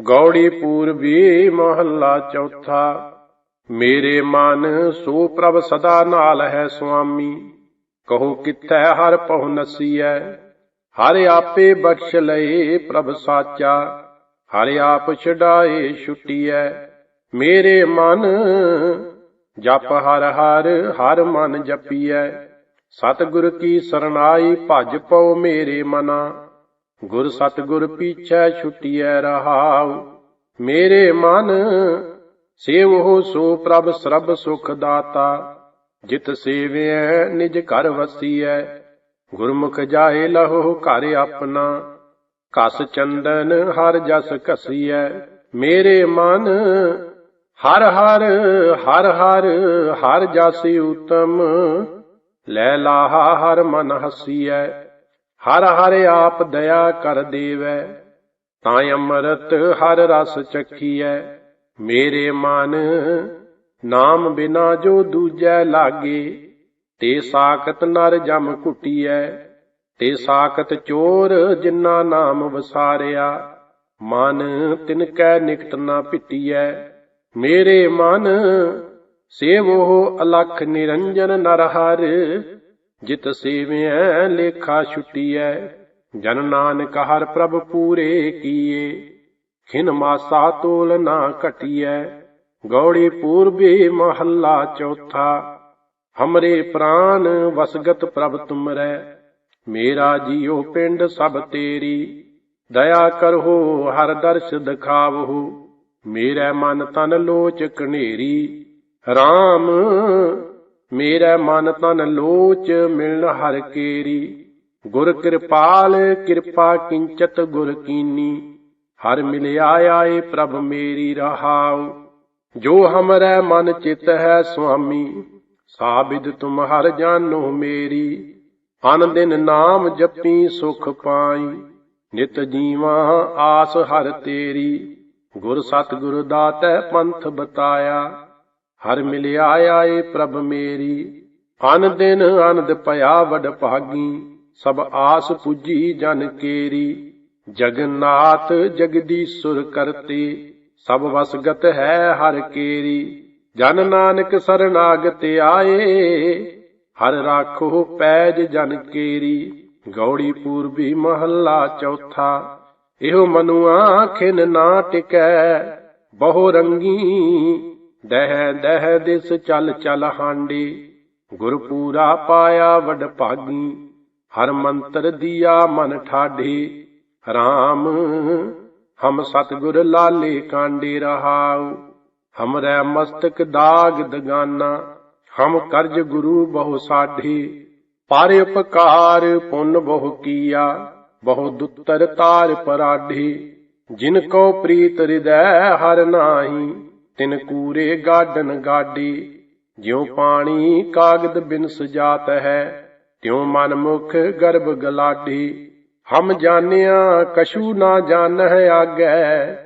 ਗੌੜੀ ਪੂਰਬੀ ਮਹੱਲਾ ਚੌਥਾ। ਮੇਰੇ ਮਨ ਸੋ ਪ੍ਰਭ ਸਦਾ ਨਾਲ ਹੈ ਸੁਆਮੀ। ਕਹੋ ਕਿਥੈ ਹਰ ਪਹੁ ਨਸੀਐ। ਹਰ ਆਪੇ ਬਖਸ਼ ਲਏ ਪ੍ਰਭ ਸਾਚਾ। ਹਰ ਆਪ ਛਡਾਏ ਛੁਟੀਐ। ਮੇਰੇ ਮਨ ਜਪ ਹਰ ਹਰ ਹਰ ਮਨ ਜਪੀਐ। ਸਤਿਗੁਰ ਕੀ ਸਰਨਾਈ ਭਜ ਪਉ ਮੇਰੇ ਮਨਾ। ਗੁਰ ਸਤਿਗੁਰ ਪੀਛੈ ਛੁਟੀਐ ਰਹਾਉ। ਮੇਰੇ ਮਨ ਸੇਵੋ ਸੋ ਪ੍ਰਭ ਸਰਬ ਸੁਖ ਦਾਤਾ। ਜਿਤ ਸੇਵਿਐ, ਨਿਜ ਘਰ ਵਸੀਐ। ਗੁਰਮੁਖ ਜਾਏ ਲਹੋ ਘਰ ਆਪਣਾ। ਕਸ ਚੰਦਨ ਹਰ ਜਸ ਕਸੀਐ ਮੇਰੇ ਮਨ ਹਰ ਹਰ ਹਰ ਹਰ ਹਰ ਜਸ ਉਤਮ। ਲੈ ਲਾਹਾ ਹਰ ਮਨ ਹਸੀਐ। ਹਰ ਹਰ ਆਪ ਦਇਆ ਕਰ ਦੇਵੈ, ਤਾਂ ਅੰਮ੍ਰਿਤ ਹਰ ਰਸ ਚਖੀਐ ਮੇਰੇ ਮਨ ਨਾਮ ਬਿਨਾ ਜੋ ਦੂਜੈ ਲਾਗੇ, ਤੇ ਸਾਖਤ ਨਰ ਜਮ ਕੁਟੀਐ ਤੇ ਸਾਖਤ ਚੋਰ ਜਿਨ੍ਹਾਂ ਨਾਮ ਵਸਾਰਿਆ, ਮਨ ਤਿਨ ਕੈ ਨਿਕਟ ਨਾ ਪਿਟੀਐ। ਮੇਰੇ ਮਨ, ਸੇਵੋ ਅਲਖ ਨਿਰੰਜਨ ਨਰ ਹਰ ਜਿਤ ਸੇਵਿਐ, ਲੇਖਾ ਛੁਟੀਐ, ਜਨ ਨਾਨਕ ਹਰ ਪ੍ਰਭ ਪੂਰੇ ਕੀਏ। ਖਿਨ ਮਾਸਾ ਤੋਲ ਨਾ ਘਟੀਐ, ਗੌੜੀ ਪੂਰਬੀ ਮਹੱਲਾ ਚੌਥਾ। ਹਮਰੇ ਪ੍ਰਾਨ ਵਸਗਤ ਪ੍ਰਭ ਤੁਮਰੈ, ਮੇਰਾ ਜੀਉ ਪਿੰਡ ਸਭ ਤੇਰੀ। ਦਇਆ ਕਰੋ ਹਰ ਦਰਸ਼ ਦਿਖਾਵਹੁ, ਮੇਰੇ ਮਨ ਤਨ ਲੋਚ ਕਨੇਰੀ RAM ਮੇਰਾ ਮਨ ਤਨ ਲੋਚ ਮਿਲਣ ਹਰ ਕੇਰੀ। ਗੁਰ ਕਿਰਪਾਲ, ਕਿਰਪਾ ਕਿੰਚਤ ਗੁਰ ਕੀਨੀ। ਹਰ ਮਿਲਿਆ ਆਏ ਪ੍ਰਭ ਮੇਰੀ ਰਹਾਉ। ਜੋ ਹਮਰੈ ਮਨ ਚਿਤ ਹੈ ਸੁਆਮੀ ਸਾਬਿਦ ਤੁਮ ਹਰ ਜਾਨੋ ਮੇਰੀ। ਅਨ ਦਿਨ ਨਾਮ ਜਪੀ ਸੁਖ ਪਾਈ, ਨਿਤ ਜੀਵਾ ਆਸ ਹਰ ਤੇਰੀ। ਗੁਰ ਸਤਿਗੁਰ ਦਾਤੈ ਪੰਥ ਬਤਾਇਆ। ਹਰ ਮਿਲਿਆ ਆਏ ਪ੍ਰਭ ਮੇਰੀ, ਅਨ ਦਿਨ ਅਨੰਦ ਭਇਆ ਵਡ ਭਾਗੀ, ਸਭ ਆਸ ਪੁੱਜੀ ਜਨ ਕੇਰੀ। ਜਗਨਨਾਥ ਜਗਦੀਸ਼ੁਰ ਕਰਤੇ, ਸਭ ਵਸਗਤ ਹੈ ਹਰ ਕੇਰੀ। ਜਨ ਨਾਨਕ ਸਰਨਾਗਤ ਆਏ, ਹਰ ਰਾਖੋ ਪੈਜ ਜਨ ਕੇਰੀ। ਗੌੜੀ ਪੂਰਬੀ ਮਹੱਲਾ ਚੌਥਾ, ਇਹੋ ਮਨੁਆ ਖਿਨ ਨਾ ਟਿਕੈ, ਬਹੁ ਰੰਗੀ ਦਹਿ ਦਹਿ ਦਿਸ ਚਲ ਚਲ ਹਾਂਡੇ ਗੁਰ ਪੂਰਾ ਪਾਇਆ ਵਡ ਭਾਗੀ, ਹਰ ਮੰਤਰ ਦੀਆ ਮਨ ਠਾਢੀ RAM ਹਮ ਸਤਗੁਰ ਲਾਲੇ ਕਾਂਡੇ ਰਹਾਉ, ਹਮਰੈ ਮਸਤਕ ਦਾਗ ਦਗਾਨਾ, ਹਮ ਕਰਜ ਗੁਰੂ ਬਹੁ ਸਾਢੀ, ਪਰ ਉਪਕਾਰ ਪੁੰਨ ਬਹੁ ਕੀਆ, ਬਹੁ ਦੁੱਤਰ ਤਾਰ ਪਰਾਢੀ, ਜਿਨ ਕੋ ਪ੍ਰੀਤ ਹਿਰਦੈ ਹਰ ਨਾਹੀ ਤਿਨ ਕੂਰੇ ਗਾਡਨ ਗਾਡੀ ਜਿਉ ਪਾਣੀ ਕਾਗਦ ਬਿਨ ਸੁਜਾਤ ਹੈ, ਤਿਉ ਮਨ ਮੁਖ ਗਰਭ ਗਲਾਡੀ ਹਮ ਜਾਣਿਆ ਕਛੂ ਨਾ ਜਾਣਹਿ ਆਗੈ,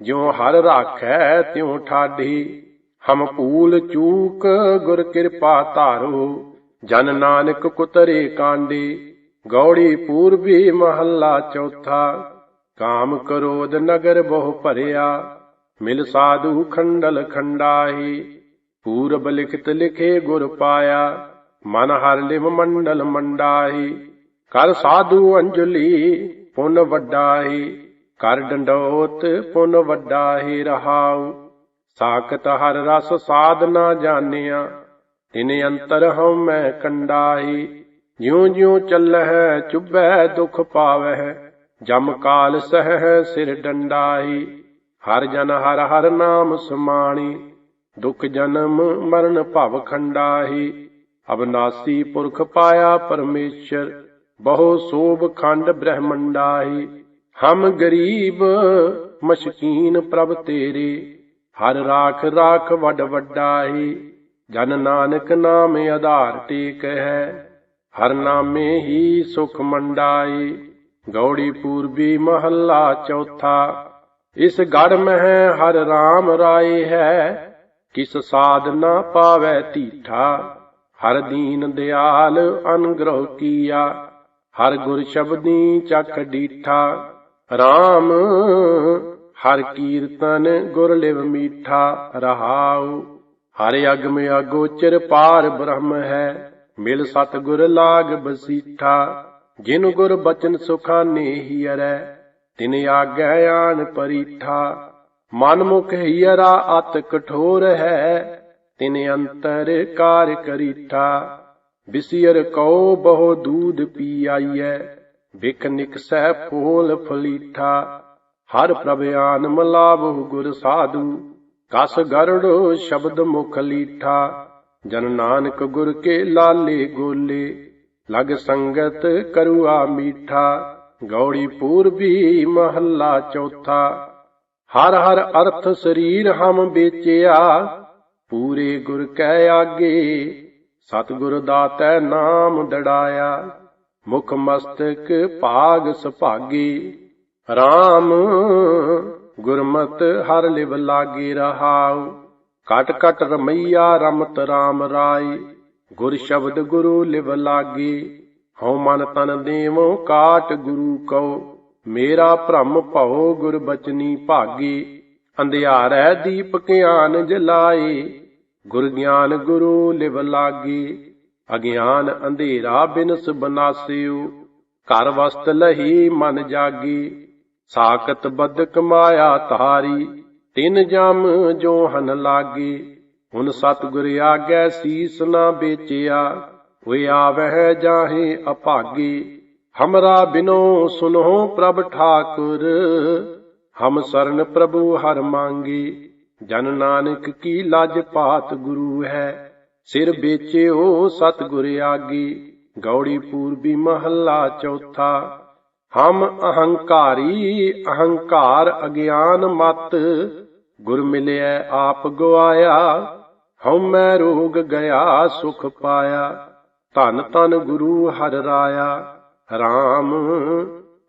ਜਿਉ ਹਰ ਰਾਖੈ ਤਿਉ ਠਾਢੀ। ਹਮ ਭੂਲ ਚੂਕ ਗੁਰ ਕਿਰਪਾ ਧਾਰੋ, ਜਨ ਨਾਨਕ ਕੁਤਰੇ ਕਾਂਡੀ ਗੌੜੀ ਪੂਰਬੀ ਮਹੱਲਾ ਚੌਥਾ, ਕਾਮ ਕਰੋਧ ਨਗਰ ਬਹੁ ਭਰਿਆ। ਮਿਲ ਸਾਧੂ ਖੰਡਲ ਖੰਡਾਹੀ। ਪੂਰਬ ਲਿਖਤ ਲਿਖੇ ਗੁਰ ਪਾਇਆ, ਮਨ ਹਰ ਲਿਵ ਮੰਡਲ ਮੰਡਾਹੀ। ਕਰ ਸਾਧੂ ਅੰਜਲੀ ਪੁਨ ਵੱਡਾਹੀ, ਕਰ ਡੰਡੋਤ ਪੁਨ ਵੱਡਾਹੀ ਰਹਾਉ। ਸਾਖਤ ਹਰ ਰਸ ਸਾਧ ਨਾ ਜਾਣਿਆ, ਤਿਨ ਅੰਤਰ ਹਉ ਮੈਂ ਕੰਡਾਹੀ। ਜਿਉ ਜਿਉ ਚੱਲਹਿ ਚੁਬੈ ਦੁਖ ਪਾਵਹਿ, ਜਮ ਕਾਲ ਸਹਿ ਸਿਰ ਡੰਡਾਹੀ। ਹਰ ਜਨ ਹਰ ਹਰ ਨਾਮ ਸਮਾਣੀ, ਦੁਖ ਜਨਮ ਮਰਨ ਭਵ ਖੰਡਾਹੀ। ਅਬਨਾਸੀ ਪੁਰਖ ਪਾਇਆ ਪਰਮੇਸ਼ਰ, ਬਹੁ ਸੋਭ ਖੰਡ ਬ੍ਰਹਮੰਡਾਹੀ। ਹਮ ਗਰੀਬ ਮਸ਼ਕੀਨ ਪ੍ਰਭ ਤੇਰੇ, ਹਰ ਰਾਖ ਰਾਖ ਵੱਡ ਵੱਡਾਹੀ। ਜਨ ਨਾਨਕ ਨਾਮ ਆਧਾਰ ਟੇਕ ਹੈ, ਹਰ ਨਾਮੇ ਹੀ ਸੁਖ ਮੰਡਾਈ ਗੌੜੀ ਪੂਰਬੀ ਮਹੱਲਾ ਚੌਥਾ ਇਸ ਗੜ ਮਹਿ ਹਰ RAM ਰਾਏ ਹੈ, ਕਿਸ ਸਾਧਨਾ ਪਾਵੈ ਧੀਠਾ ਹਰ ਦੀਨ ਦਿਆਲ ਅਨਗ੍ਰਹ ਕੀਆ, ਹਰ ਗੁਰ ਸ਼ਬਦੀ ਚਖ ਡੀਠਾ। RAM ਹਰ ਕੀਰਤਨ ਗੁਰ ਲਿਵ ਮੀਠਾ, ਰਹਾਉ। ਹਰ ਅਗਮ ਅਗੋਚਰ ਪਾਰ ਬ੍ਰਹਮ ਹੈ, ਮਿਲ ਸਤ ਗੁਰ ਲਾਗ ਬਸੀਠਾ। ਜਿਨ ਗੁਰ ਬਚਨ ਸੁਖਾਨੇ ਹੀ ਅਰੈ ਤਿਨ ਆਗੈ ਆਣ ਪਰੀਠਾ, ਮਨ ਮੁਖ ਹੀਰਾ ਅਤ ਕਠੋਰ ਹੈ, ਤਿਨ ਅੰਤਰ ਕਾਰ ਕਰੀਠਾ ਬਿਸਿਰ ਕਉ ਬਹੁ ਦੂਧ ਪੀ ਆਈਐ ਬਿਕ ਨਿਕਸੈ ਫੋਲ ਫਲੀਠਾ, ਹਰ ਪ੍ਰਭ ਆਨ ਮਲਾਵਹੁ ਗੁਰ ਸਾਧੂ, ਕਸ ਗਰੜ ਸ਼ਬਦ ਮੁਖ ਲੀਠਾ, ਜਨ ਨਾਨਕ ਗੁਰ ਕੇ ਲਾਲੇ ਗੋਲੇ, ਲਗ ਸੰਗਤ ਕਰੁਆ ਮੀਠਾ। ਗੌੜੀ ਪੂਰਬੀ ਮਹੱਲਾ ਚੌਥਾ। ਹਰ ਹਰ ਅਰਥ ਸਰੀਰ ਹਮ ਵੇਚਿਆ, ਪੂਰੇ ਗੁਰ ਕੈ ਆਗੇ। ਸਤਿਗੁਰ ਦਾਤੈ ਨਾਮ ਦੜਾਇਆ, ਮੁਖ ਮਸਤਕ ਭਾਗ ਸੁਭਾਗੀ। RAM ਗੁਰਮਤ ਹਰ ਲਿਵ ਲਾਗੇ ਰਹਾਉ। ਕਟ ਕਟ ਰਮਈਆ ਰਮਤ RAM ਰਾਏ, ਗੁਰ ਸ਼ਬਦ ਗੁਰੂ ਲਿਵ ਲਾਗੇ। ਹਉ ਮਨ ਤਨ ਦੇਵੋ, ਕਾਟ ਗੁਰੂ ਕਉ। ਮੇਰਾ ਭ੍ਰਮ ਭਉ, ਗੁਰ ਬਚਨੀ ਭਾਗੀ। ਅੰਧਿਆਰੈ ਦੀਪ ਗਿਆਨ ਜਲਾਏ। ਗੁਰ ਗਿਆਨ ਗੁਰੂ ਲਿਵ ਲਾਗੇ। ਅਗਿਆਨ ਅੰਧੇਰਾ ਬਿਨਸ ਬਨਾਸਿਓ। ਘਰ ਵਸਤ ਲਹੀ ਮਨ ਜਾਗੀ। ਸਾਖਤ ਬਦਕ ਮਾਇਆ ਤਾਰੀ ਤਿਨ ਜਮ ਜੋ ਹਨ ਲਾਗੇ। ਹੁਣ ਸਤਿਗੁਰ ਆਗੈ, ਸੀਸ ਨਾ ਵੇਚਿਆ। ਹੋਇ ਆਵਹਿ ਜਾਹੇ ਅਭਾਗੀ ਹਮਰਾ ਬਿਨੋ ਸੁਨੋ ਪ੍ਰਭ ਠਾਕੁਰ। ਹਮ ਸਰਨ ਪ੍ਰਭੂ ਹਰ ਮੰਗੀ, ਜਨ ਨਾਨਕ ਕੀ ਲਾਜ ਪਾਤ ਗੁਰੂ ਹੈ। ਸਿਰ ਵੇਚਿਓ ਸਤਿਗੁਰ ਆਗੀ, ਗੌੜੀ ਪੂਰਬੀ ਮਹੱਲਾ ਚੌਥਾ। ਹਮ ਅਹੰਕਾਰੀ, ਅਹੰਕਾਰ ਅਗਿਆਨ ਮਤ, ਗੁਰ ਮਿਲਿਆ ਆਪ ਗਵਾਇਆ ਹਉਮੈ ਰੋਗ ਗਿਆ ਸੁਖ ਪਾਇਆ। ਧਨ ਧਨ ਗੁਰੂ ਹਰ ਰਾਇਆ RAM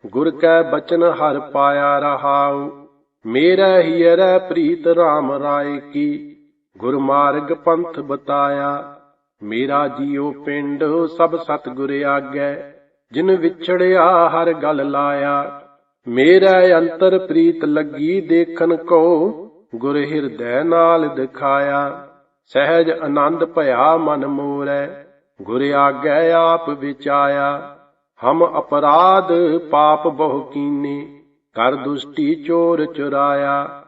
ਗੁਰ ਕੈ ਬਚਨ ਹਰ ਪਾਇਆ ਰਹਾਉ, ਮੇਰਾ ਹੀਰੈ ਪ੍ਰੀਤ RAM ਰਾਏ ਕੀ, ਗੁਰ ਮਾਰਗ ਪੰਥ ਬਤਾਇਆ, ਮੇਰਾ ਜੀਉ ਪਿੰਡ ਸਭ ਸਤਿਗੁਰ ਆਗੈ, ਜਿਨ ਵਿਛੜਿਆ ਹਰ ਗਲ ਲਾਇਆ, ਮੇਰਾ ਅੰਤਰ ਪ੍ਰੀਤ ਲੱਗੀ ਦੇਖਣ ਕੋ, ਗੁਰ ਹਿਰਦੈ ਨਾਲ ਦਿਖਾਇਆ, ਸਹਿਜ ਆਨੰਦ ਭਇਆ ਮਨ ਮੋਰੈ ਗੁਰ ਆਗੈ ਆਪ ਵਿਚਾਇਆ, ਹਮ ਅਪਰਾਧ ਪਾਪ ਬਹੁ ਕੀਨੇ, ਕਰ ਦੁਸ਼ਟੀ ਚੋਰ ਚੁਰਾਇਆ।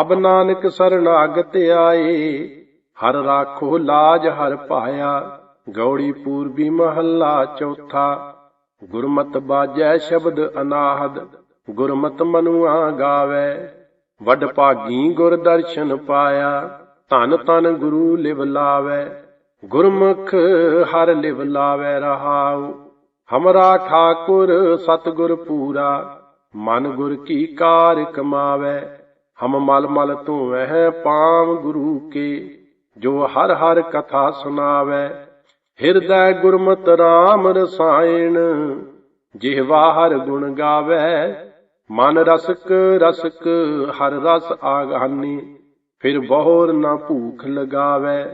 ਅਬ ਨਾਨਕ ਸਰਨਾਗਤ ਆਏ, ਹਰ ਰਾਖੋ ਲਾਜ ਹਰ ਪਾਇਆ। ਗੌੜੀ ਪੂਰਬੀ ਮਹੱਲਾ ਚੌਥਾ, ਗੁਰਮਤ ਬਾਜੈ ਸ਼ਬਦ ਅਨਾਹਦ, ਗੁਰਮਤ ਮਨੁਆ ਗਾਵੇ। ਵੱਡ ਭਾਗੀ ਗੁਰ ਦਰਸ਼ਨ ਪਾਇਆ, ਧਨ ਤਨ ਗੁਰੂ ਲਿਵ ਲਾਵੇ। ਗੁਰਮੁਖ ਹਰ ਲਿਵ ਲਾਵੇ ਰਹਾਉ, ਹਮਰਾ ਠਾਕੁਰ ਸਤਗੁਰ ਪੂਰਾ, ਮਨ ਗੁਰ ਕੀ ਕਾਰ ਕਮਾਵੇ, ਹਮ ਮਲ ਮਲ ਧੂਐ ਪਾਮ ਗੁਰੂ ਕੇ, ਜੋ ਹਰ ਹਰ ਕਥਾ ਸੁਨਾਵੇ ਹਿਰਦੈ ਗੁਰਮਤਿ ਰਾਮ ਰਸਾਇਣ ਜਿਹਵਾ ਹਰ ਗੁਣ ਗਾਵੇ, ਮਨ ਰਸਕ ਰਸਕ ਹਰ ਰਸ ਆਗਾਨੀ, ਫਿਰ ਬਹੁਰ ਨਾ ਭੂਖ ਲਗਾਵੇ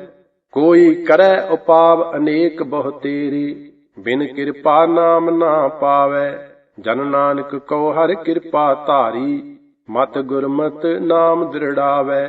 ਕੋਈ ਕਰੈ ਉਪਾਵ ਅਨੇਕ ਬਹੁ ਤੇਰੀ, ਬਿਨ ਕਿਰਪਾ ਨਾਮ ਨਾ ਪਾਵੇ। ਜਨ ਨਾਨਕ ਕੋ ਹਰ ਕਿਰਪਾ ਧਾਰੀ, ਮਤ ਗੁਰਮਤ ਨਾਮ ਦ੍ਰਿੜਾਵੇ।